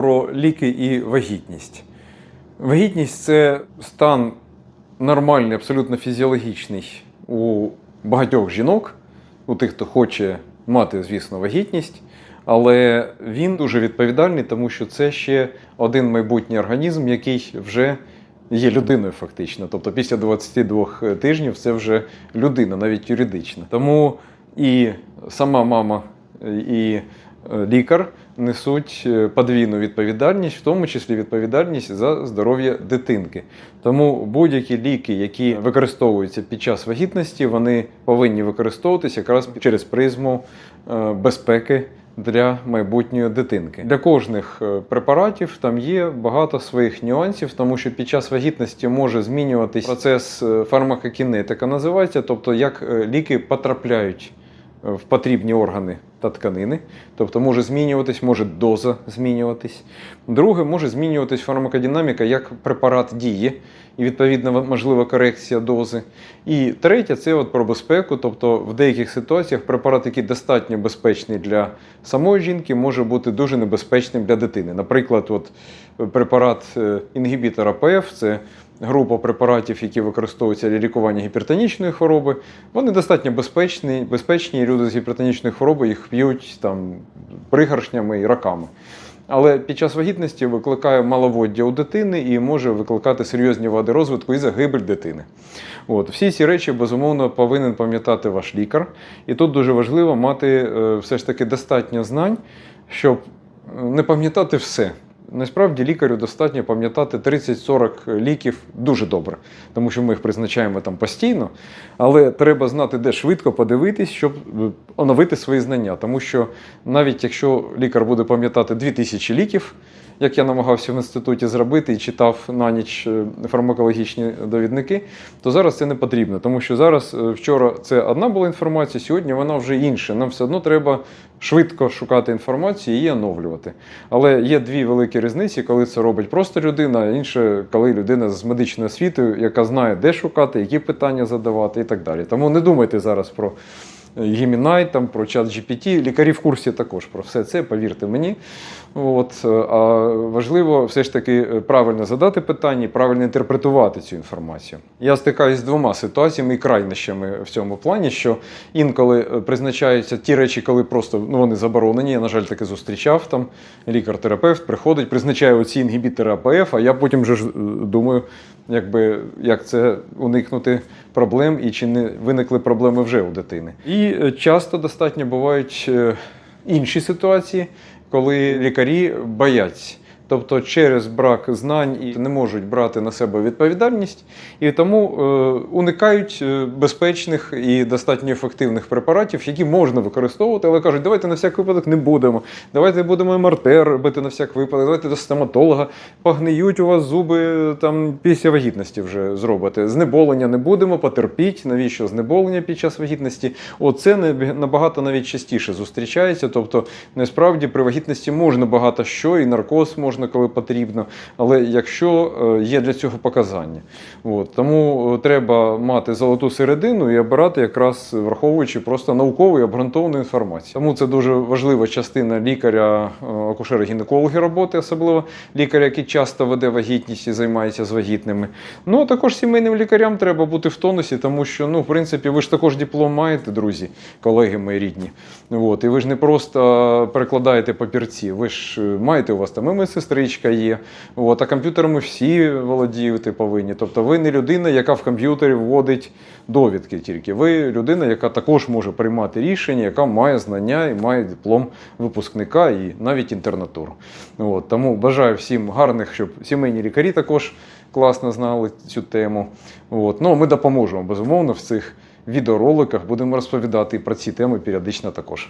Про ліки і вагітність. Вагітність це стан нормальний, абсолютно фізіологічний у багатьох жінок, у тих, хто хоче мати, звісно, вагітність. Але він дуже відповідальний, тому що це ще один майбутній організм, який вже є людиною, фактично. Тобто після 22 тижнів це вже людина, навіть юридична. Тому і сама мама, і е, лікар несуть е, подвійну відповідальність, в тому числі відповідальність за здоров'я дитинки. Тому будь-які ліки, які використовуються під час вагітності, вони повинні використовуватися якраз через призму е, безпеки. Для майбутньої дитинки для кожних е, препаратів там є багато своїх нюансів, тому що під час вагітності може змінюватись процес фармакокінетика, називається, тобто як ліки потрапляють в потрібні органи та тканини. Тобто може змінюватись, може доза змінюватись. Друге, може змінюватись фармакодинаміка, як препарат діє, і відповідно можлива корекція дози. І третє це от про безпеку. Тобто в деяких ситуаціях препарат, який достатньо безпечний для самої жінки, може бути дуже небезпечним для дитини. Наприклад, от препарат е, інгібітор АПФ це група препаратів, які використовуються для лікування гіпертонічної хвороби. Вони достатньо безпечні, безпечні, і люди з гіпертонічною хворобою їх п'ють там пригоршнями і роками. Але під час вагітності викликає маловоддя у дитини і може викликати серйозні вади розвитку і загибель дитини. От. Всі ці речі, безумовно, повинен пам'ятати ваш лікар. І тут дуже важливо мати е, все ж таки достатньо знань, щоб е, не пам'ятати все. Насправді лікарю достатньо пам'ятати 30-40 ліків дуже добре, тому що ми їх призначаємо там постійно. Але треба знати, де швидко подивитись, щоб е, оновити свої знання. Тому що навіть якщо лікар буде пам'ятати 2000 ліків, як я намагався в інституті зробити і читав на ніч е, фармакологічні довідники, то зараз це не потрібно, тому що зараз е, вчора це одна була інформація, сьогодні вона вже інша. Нам все одно треба швидко шукати інформацію і оновлювати. Але є дві великі різниці, коли це робить просто людина, а інше, коли людина з медичною освітою, яка знає, де шукати, які питання задавати і так далі. Тому не думайте зараз про. Гімінай, там про чат GPT. Лікарі в курсі також про все це, повірте мені. От, е, а важливо все ж таки е, правильно задати питання і правильно інтерпретувати цю інформацію. Я стикаюся з двома ситуаціями і крайнощами в цьому плані, що інколи е, призначаються ті речі, коли просто ну, вони заборонені. Я, на жаль, таки зустрічав там. Лікар-терапевт приходить, призначає оці інгібітори АПФ, а я потім вже ж думаю, якби, як це уникнути проблем і чи не виникли проблеми вже у дитини. І е, часто достатньо бувають е, інші ситуації, коли лікарі бояться. Тобто через брак знань і не можуть брати на себе відповідальність, і тому е, уникають е, безпечних і достатньо ефективних препаратів, які можна використовувати, але кажуть, давайте на всяк випадок не будемо. Давайте будемо МРТ робити на всяк випадок, давайте до стоматолога. Погниють у вас зуби там після вагітності вже зробите. Знеболення не будемо, потерпіть. Навіщо знеболення під час вагітності? Оце набі- набагато навіть частіше зустрічається. Тобто, насправді при вагітності можна багато що, і наркоз можна, коли потрібно, але якщо е, є для цього показання. От, тому е, треба мати золоту середину і обирати якраз враховуючи просто наукову і обґрунтовану інформацію. Тому це дуже важлива частина лікаря, е, акушера-гінекологи роботи, особливо лікаря, який часто веде вагітність і займається з вагітними. Ну а також сімейним лікарям треба бути в тонусі, тому що ну, в принципі, ви ж також диплом маєте, друзі, колеги мої рідні. От, і ви ж не просто перекладаєте папірці, ви ж е, маєте у вас там і медсестричка є. От, а комп'ютерами всі володіти повинні. Тобто ви не людина, яка в комп'ютері вводить довідки тільки. Ви людина, яка також може приймати рішення, яка має знання і має диплом випускника і навіть інтернатуру. От, тому бажаю всім гарних, щоб сімейні лікарі також класно знали цю тему. От, ну, ми допоможемо, безумовно, в цих відеороликах будемо розповідати про ці теми періодично також.